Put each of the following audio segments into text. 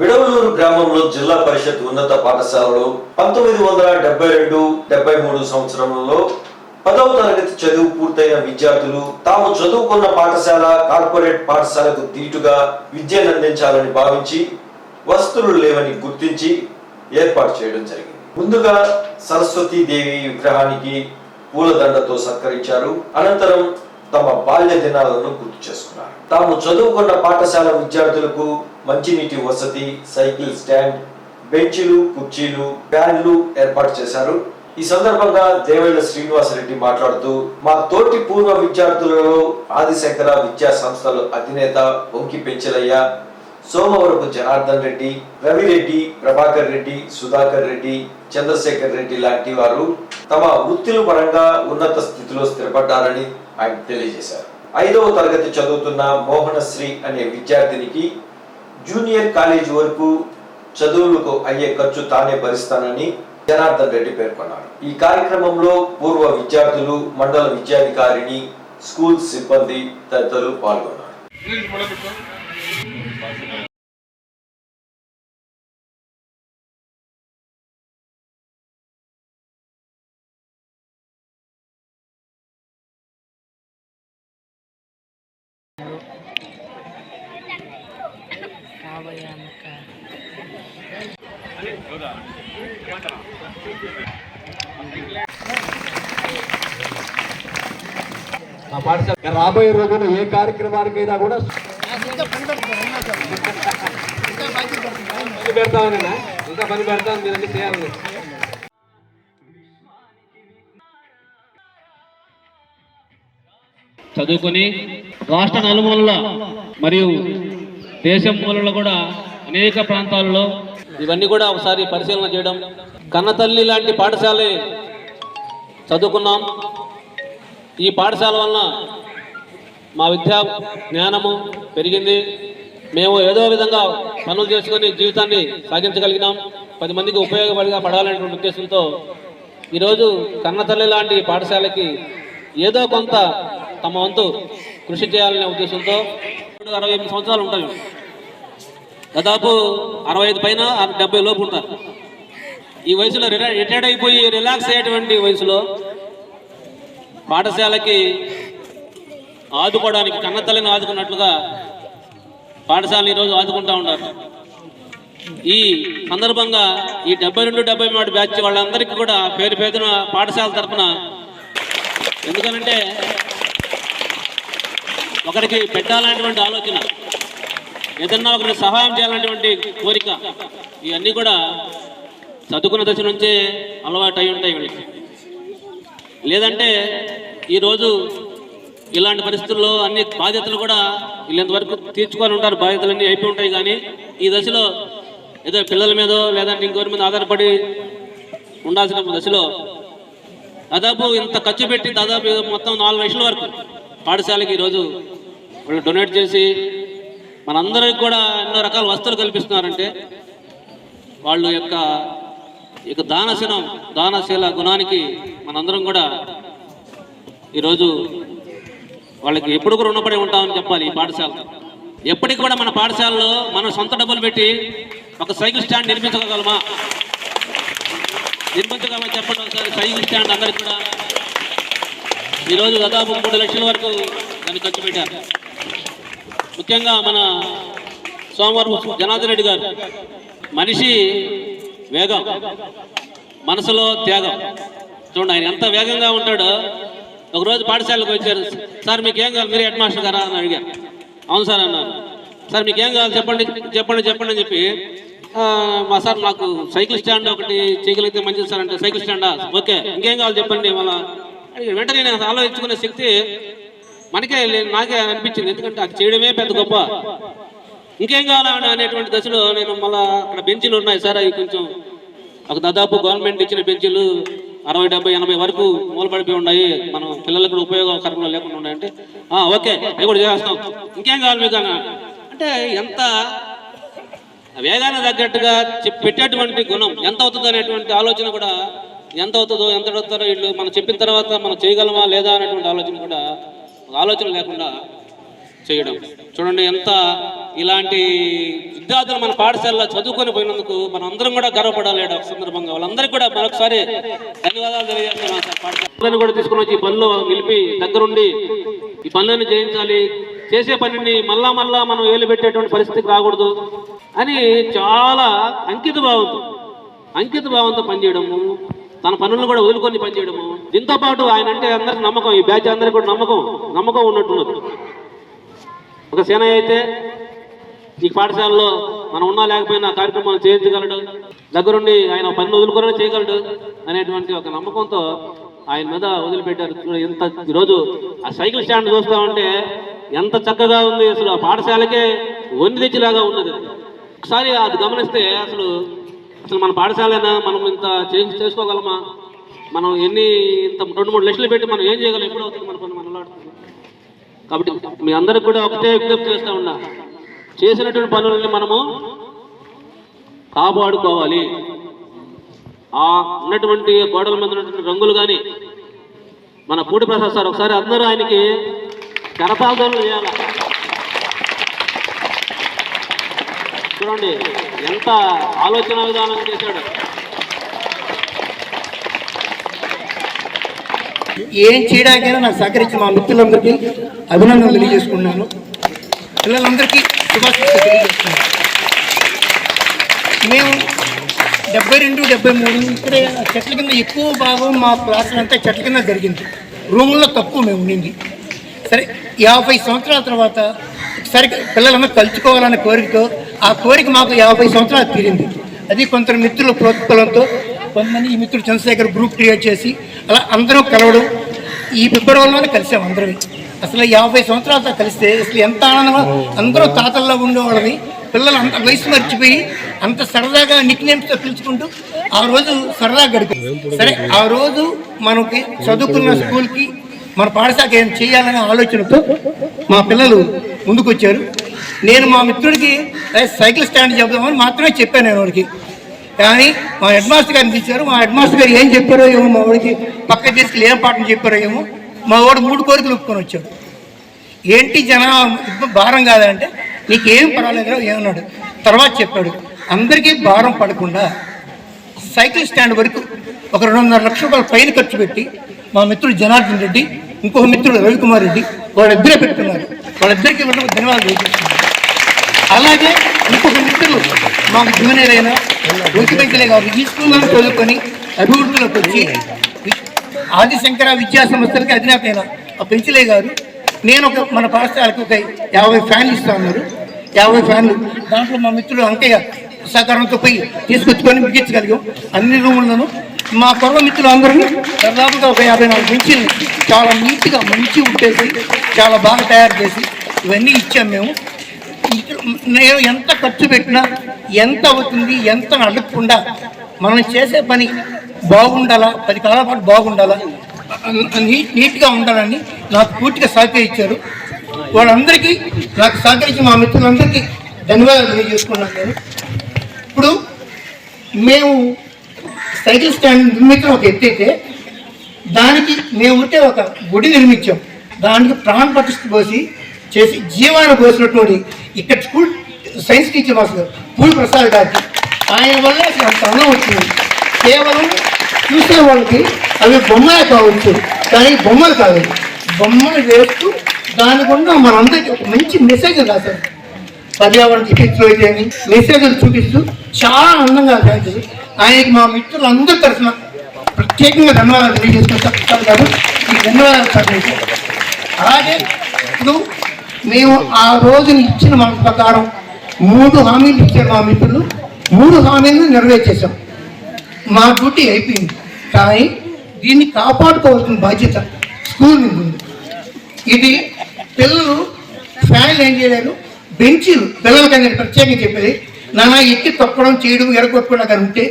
విడవలూరు గ్రామంలో జిల్లా పరిషత్ ఉన్నత పాఠశాలలో పంతొమ్మిది వందల డెబ్బై రెండు డెబ్బై మూడు సంవత్సరంలో పదవ తరగతి చదువు పూర్తయిన విద్యార్థులు తాము చదువుకున్న పాఠశాల కార్పొరేట్ పాఠశాలకు దీటుగా విద్యను అందించాలని భావించి వస్తువులు లేవని గుర్తించి ఏర్పాటు చేయడం జరిగింది. ముందుగా సరస్వతీ దేవి విగ్రహానికి పూలదండతో సత్కరించారు. అనంతరం తమ బాల్య దినాలను గుర్తు చేసుకున్నారు. తాము చదువుకున్న పాఠశాల విద్యార్థులకు మంచినీటి వసతి సైకిల్ స్టాండ్ బెంచీలు కుర్చీలు ఫ్యాన్లు ఏర్పాటు చేశారు. ఈ సందర్భంగా దేవేంద్ర శ్రీనివాసరెడ్డి మాట్లాడుతూ మా తోటి పూర్వ విద్యార్థులలో ఆదిశంకర విద్యా సంస్థల అధినేత వంకి పెంచలయ్య సోమవరపు జనార్దన్ రెడ్డి రవిరెడ్డి ప్రభాకర్ రెడ్డి సుధాకర్ రెడ్డి చంద్రశేఖర్ రెడ్డి లాంటి వారు తమ వృత్తుల పరంగా ఉన్నత స్థితిలో స్థిరపడ్డారని ఆయన తెలియజేశారు. ఐదవ తరగతి చదువుతున్న మోహనశ్రీ అనే విద్యార్థినికి జూనియర్ కాలేజీ వరకు చదువులకు అయ్యే ఖర్చు తానే భరిస్తానని జనార్దన్ రెడ్డి పేర్కొన్నారు. ఈ కార్యక్రమంలో పూర్వ విద్యార్థులు మండల విద్యాధికారిని స్కూల్ సిబ్బంది తదితరులు పాల్గొన్నారు. రాబోయే రోజున ఏ కార్యక్రమానికైనా కూడా పని పెడతామని ఇంకా పని పెడతాం మీరు అన్ని చేయాలని. చదువుకొని రాష్ట్ర నలుమూలల మరియు దేశం మూలలో కూడా అనేక ప్రాంతాల్లో ఇవన్నీ కూడా ఒకసారి పరిశీలన చేయడం. కన్నతల్లి లాంటి పాఠశాల చదువుకున్నాం. ఈ పాఠశాల వలన మా విద్యా జ్ఞానము పెరిగింది. మేము ఏదో విధంగా పనులు చేసుకొని జీవితాన్ని సాగించగలిగినాం. పది మందికి ఉపయోగపడిగా పడాలనేటువంటి ఉద్దేశంతో ఈరోజు కన్నతల్లి లాంటి పాఠశాలకి ఏదో కొంత తమ వంతు కృషి చేయాలనే ఉద్దేశంతో అరవై ఎనిమిది సంవత్సరాలు ఉంటాయి. దాదాపు అరవై ఐదు పైన డెబ్బై లోపు ఉంటారు. ఈ వయసులో రిటైర్ రిటైర్డ్ అయిపోయి రిలాక్స్ అయ్యేటువంటి వయసులో పాఠశాలకి ఆదుకోవడానికి కన్నతల్లిని ఆదుకున్నట్లుగా పాఠశాలను ఈరోజు ఆదుకుంటూ ఉన్నారు. ఈ సందర్భంగా ఈ డెబ్బై రెండు డెబ్బై మూడు బ్యాచ్ వాళ్ళందరికీ కూడా పేరు పేరున పాఠశాల తరఫున ఎందుకనంటే ఒకరికి పెట్టాలనేటువంటి ఆలోచన ఏదన్నా ఒకరికి సహాయం చేయాలనేటువంటి కోరిక ఇవన్నీ కూడా చదువుకున్న దశ నుంచే అలవాటు అయి ఉంటాయి వీళ్ళకి. లేదంటే ఈరోజు ఇలాంటి పరిస్థితుల్లో అన్ని బాధ్యతలు కూడా వీళ్ళంతవరకు తీర్చుకొని ఉంటారు బాధ్యతలన్నీ అయిపోయి ఉంటాయి. కానీ ఈ దశలో ఏదో పిల్లల మీద లేదంటే ఇంకోరి మీద ఆధారపడి ఉండాల్సిన దశలో దాదాపు ఇంత ఖర్చు పెట్టి దాదాపు మొత్తం నాలుగు లక్షల వరకు పాఠశాలకి ఈరోజు వాళ్ళు డొనేట్ చేసి మనందరికి కూడా ఎన్నో రకాల వస్తువులు కల్పిస్తున్నారంటే వాళ్ళు యొక్క ఇక దానశీలం దానశీల గుణానికి మనందరం కూడా ఈరోజు వాళ్ళకి ఎప్పుడు కూడా రుణపడి ఉంటామని చెప్పాలి ఈ పాఠశాల. ఎప్పటికి కూడా మన పాఠశాలలో మనం సొంత డబ్బులు పెట్టి ఒక సైకిల్ స్టాండ్ నిర్మించగలమా నిర్మించగలమా చెప్పండి ఒకసారి సైకిల్ స్టాండ్ అందరికి కూడా. ఈరోజు దాదాపు మూడు లక్షల వరకు దాన్ని ఖర్చు పెట్టారు. ముఖ్యంగా మన సోమవారం జనార్దన్ రెడ్డి గారు మనిషి వేగం మనసులో త్యాగం. చూడండి ఆయన ఎంత వేగంగా ఉంటాడో ఒకరోజు పాఠశాలకు వచ్చారు. సార్ మీకు ఏం కావాలి? మీరు హెడ్ మాస్టర్ గారా? అని అడిగారు. అవును సార్ అన్నాను సార్ మీకు ఏం కావాలి? చెప్పండి చెప్పండి చెప్పండి అని చెప్పి మా సార్ నాకు సైకిల్ స్టాండ్ ఒకటి చేయగలిగితే మంచిది సార్ అంటే సైకిల్ స్టాండా? ఓకే ఇంకేం కావాలి చెప్పండి మళ్ళా వెంటనే నేను ఆలోచించుకునే శక్తి మనకే నాకే అనిపించింది. ఎందుకంటే అది చేయడమే పెద్ద గొప్ప. ఇంకేం కావాలా అనేటువంటి దశలో నేను మళ్ళీ అక్కడ బెంచీలు ఉన్నాయి సార్. అవి కొంచెం ఒక దాదాపు గవర్నమెంట్ ఇచ్చిన బెంచీలు అరవై డెబ్బై ఎనభై వరకు మూలపడిపోయి ఉన్నాయి. మనం పిల్లలకు కూడా ఉపయోగకరంగా లేకుండా ఉన్నాయంటే. "ఆ, ఓకే. అవి కూడా చేస్తాం ఇంకేం కావాలి మీకు అంటే ఎంత వేగానికి తగ్గట్టుగా చెప్- పెట్టేటువంటి గుణం ఎంత అవుతుందో అనేటువంటి ఆలోచన కూడా ఎంత అవుతుందో ఎంత అవుతారో వీళ్ళు మనం చెప్పిన తర్వాత మనం చేయగలమా లేదా అనేటువంటి ఆలోచన కూడా ఒక ఆలోచన లేకుండా చేయడం. చూడండి ఎంత ఇలాంటి విద్యార్థులు మన పాఠశాలలో చదువుకొని పోయినందుకు మనం అందరం కూడా గర్వపడాలి ఒక సందర్భంగా. వాళ్ళందరికీ కూడా మరొకసారి ధన్యవాదాలు తెలియజేస్తున్నాం సార్ పాఠశాలను కూడా తీసుకుని వచ్చి ఈ పనిలో నిలిపి దగ్గరుండి ఈ పనులను చేయించాలి. చేసే పనిని మళ్ళా మళ్ళా మనం వేలు పెట్టేటువంటి పరిస్థితికి రాకూడదు అని చాలా అంకిత భావంతో అంకిత భావంతో పనిచేయడము తన పనులను కూడా వదులుకొని పనిచేయడము. దీంతో పాటు ఆయన అంటే అందరికి నమ్మకం ఈ బ్యాచ్ అందరికీ కూడా నమ్మకం నమ్మకం ఉన్నట్టున్నది. ఒక సేనయ్య అయితే ఈ పాఠశాలలో మనం ఉన్నా లేకపోయినా కార్యక్రమాలు చేయించగలడు. దగ్గరుండి ఆయన పని వదులుకొని చేయగలడు అనేటువంటి ఒక నమ్మకంతో ఆయన మీద వదిలిపెట్టారు. ఎంత ఈరోజు ఆ సైకిల్ స్టాండ్ చూస్తా ఉంటే ఎంత చక్కగా ఉంది అసలు ఆ పాఠశాలకే వన్ని తెచ్చిలాగా ఉన్నది. ఒకసారి అది గమనిస్తే అసలు అసలు మన పాఠశాలైనా మనం ఇంత చేంజ్ చేసుకోగలమా? మనం ఎన్ని ఇంత రెండు మూడు లక్షలు పెట్టి మనం ఏం చేయగలం? ఎప్పుడు అవుతుంది మన పని? మనలాడుతుంది కాబట్టి మీ అందరికి కూడా ఒకటే విజ్ఞప్తి చేస్తూ ఉన్నా. చేసినటువంటి పనులని మనము కాపాడుకోవాలి. ఆ ఉన్నటువంటి గోడల మీద ఉన్నటువంటి రంగులు కానీ మన పూడి ప్రసాద్ సార్ ఒకసారి అందరూ ఆయనకి కరపాదనలు చేయాలి చూడండి ఎంత ఆలోచన విధానం చేశాడు. ఏం చేయడానికైనా నాకు సహకరించి మా మిత్రులందరికీ అభినందనలు తెలియజేసుకున్నాను పిల్లలందరికీ శుభాకాంక్షలు తెలియజేస్తున్నాను మేము డెబ్బై రెండు డెబ్బై మూడు ఇక్కడే చెట్ల కింద ఎక్కువ భాగం మా క్లాసులు అంతా చెట్ల కింద జరిగింది. రూముల్లో తక్కువ మేము ఉండింది. సరే యాభై సంవత్సరాల తర్వాత సరిగ్గా పిల్లలందరూ కలుసుకోవాలనే కోరికతో ఆ కోరిక మాకు యాభై సంవత్సరాలు తీరింది. అది కొందరు మిత్రుల ప్రోత్సాహంతో కొంతమంది ఈ మిత్రుడు చంద్రశేఖర్ గ్రూప్ క్రియేట్ చేసి అలా అందరూ కలవడం ఈ ఫిబ్రవరిలోనే కలిసాం అందరం అసలు యాభై సంవత్సరాలతో కలిస్తే అసలు ఎంత ఆనందంగా అందరూ తాతల్లో ఉండేవాళ్ళని పిల్లలు అంత వయసు మర్చిపోయి అంత సరదాగా నిక్ నేమ్స్తో పిలుచుకుంటూ ఆ రోజు సరదాగా గడిపారు సరే ఆ రోజు మనకి చదువుకున్న స్కూల్కి మన పాఠశాలకు ఏం చేయాలనే ఆలోచనతో మా పిల్లలు ముందుకొచ్చారు. నేను మా మిత్రుడికి సైకిల్ స్టాండ్ చెప్దామని మాత్రమే చెప్పాను నేను వాడికి. కానీ మా హెడ్ మాస్టర్ గారిని తెచ్చారు మా హెడ్ మాస్టర్ గారు ఏం చెప్పారో ఏమో మా వాడికి పక్క తీసుకెళ్ళి ఏం పాఠం చెప్పారో ఏమో మా వాడు మూడు కోరికలు ఒప్పుకొని వచ్చాడు. ఏంటి జన భారం కాదంటే నీకేం పర్వాలేదు ఏమన్నాడు. తర్వాత చెప్పాడు అందరికీ భారం పడకుండా సైకిల్ స్టాండ్ వరకు ఒక రెండున్నర లక్షల రూపాయల పైన ఖర్చు పెట్టి మా మిత్రుడు జనార్దన్ రెడ్డి ఇంకొక మిత్రుడు రవికుమార్ రెడ్డి వాళ్ళిద్దరే పెట్టుకున్నారు. వాళ్ళిద్దరికి కూడా ధన్యవాదాలు తెలియజేస్తున్నాను. అలాగే ఇంకొక మిత్రులు మాకు జూనియర్ అయినా వెంకటేశ్వరయ్య కాదు ఈ స్కూల్లో చదువుకొని అభివృద్ధిలోకి వచ్చి ఆదిశంకర విద్యా సంస్థలకి అధినేత అయిన ఆ పెంచులే గారు నేను ఒక మన పాఠశాలకు ఒక యాభై ఫ్యాన్లు ఇస్తా ఉన్నారు. యాభై ఫ్యాన్లు. దాంట్లో మా మిత్రుడు అంకయ్య సహకారంతో పోయి తీసుకొచ్చుకొని బిగించగలిగాం. అన్ని రూములను మా పొరవ మిత్రులు అందరూ దాదాపుగా ఒక యాభై నాలుగు బెంచీలు చాలా నీట్గా మంచి ఉట్టేసి చాలా బాగా తయారు చేసి ఇవన్నీ ఇచ్చాం మేము. నేను ఎంత ఖర్చు పెట్టినా ఎంత అవుతుంది ఎంత అడగకుండా మనం చేసే పని బాగుండాలా? పది కాలాల పాటు బాగుండాలా? నీట్ నీట్గా ఉండాలని నాకు పూర్తిగా సహకరించారు వాళ్ళందరికీ నాకు సహకరించి మా మిత్రులందరికీ ధన్యవాదాలు తెలియజేసుకున్నాను నేను. ఇప్పుడు మేము సైకిల్ స్టాండ్ నిర్మించడం ఒక ఎత్తైతే దానికి మేము ఉంటే ఒక గుడి నిర్మించాం. దానికి ప్రాణ ప్రతిష్ఠ పోసి చేసి జీవాన్ని పోసినటువంటి ఇక్కడ school science teacher master Phool Prasad గారికి ఆయన వల్ల అసలు అంత అన్నం వచ్చింది. కేవలం చూసే వాళ్ళకి అవి బొమ్మలే కావచ్చు కానీ బొమ్మలు కాదు. బొమ్మలు వేస్తూ దాని గుండా మనందరికీ ఒక మంచి మెసేజ్ రాశారు. పర్యావరణ చికిత్సలో అయితే మెసేజ్లు చూపిస్తూ చాలా అందంగా రాశారు. ఆయనకి మా మిత్రులు అందరి తరఫున ప్రత్యేకంగా ధన్యవాదాలు తెలియజేసుకుంటారు కాదు ఈ ధన్యవాదాలు అలాగే ఇప్పుడు మేము ఆ రోజున ఇచ్చిన మాట ప్రకారం మూడు హామీలు ఇచ్చారు మా మిత్రులు. మూడు హామీలను నెరవేర్చేశాం. మా డ్యూటీ అయిపోయింది. కానీ దీన్ని కాపాడుకోవాల్సిన బాధ్యత స్కూల్ మీద ఉంది. ఇది పిల్లలు ఫ్యాన్లు ఏం చేయలేరు. బెంచీలు పిల్లలకని ప్రత్యేకంగా చెప్పేది నానా ఎక్కి తొక్కడం చేయడం ఎరగొట్టుకోవడం కానీ ఉంటే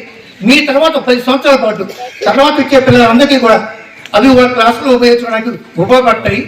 మీ తర్వాత పది సంవత్సరాల పాటు తర్వాత వచ్చే పిల్లలందరికీ కూడా అవి వాళ్ళ క్లాసులో ఉపయోగించడానికి ఉపయోగపడతాయి.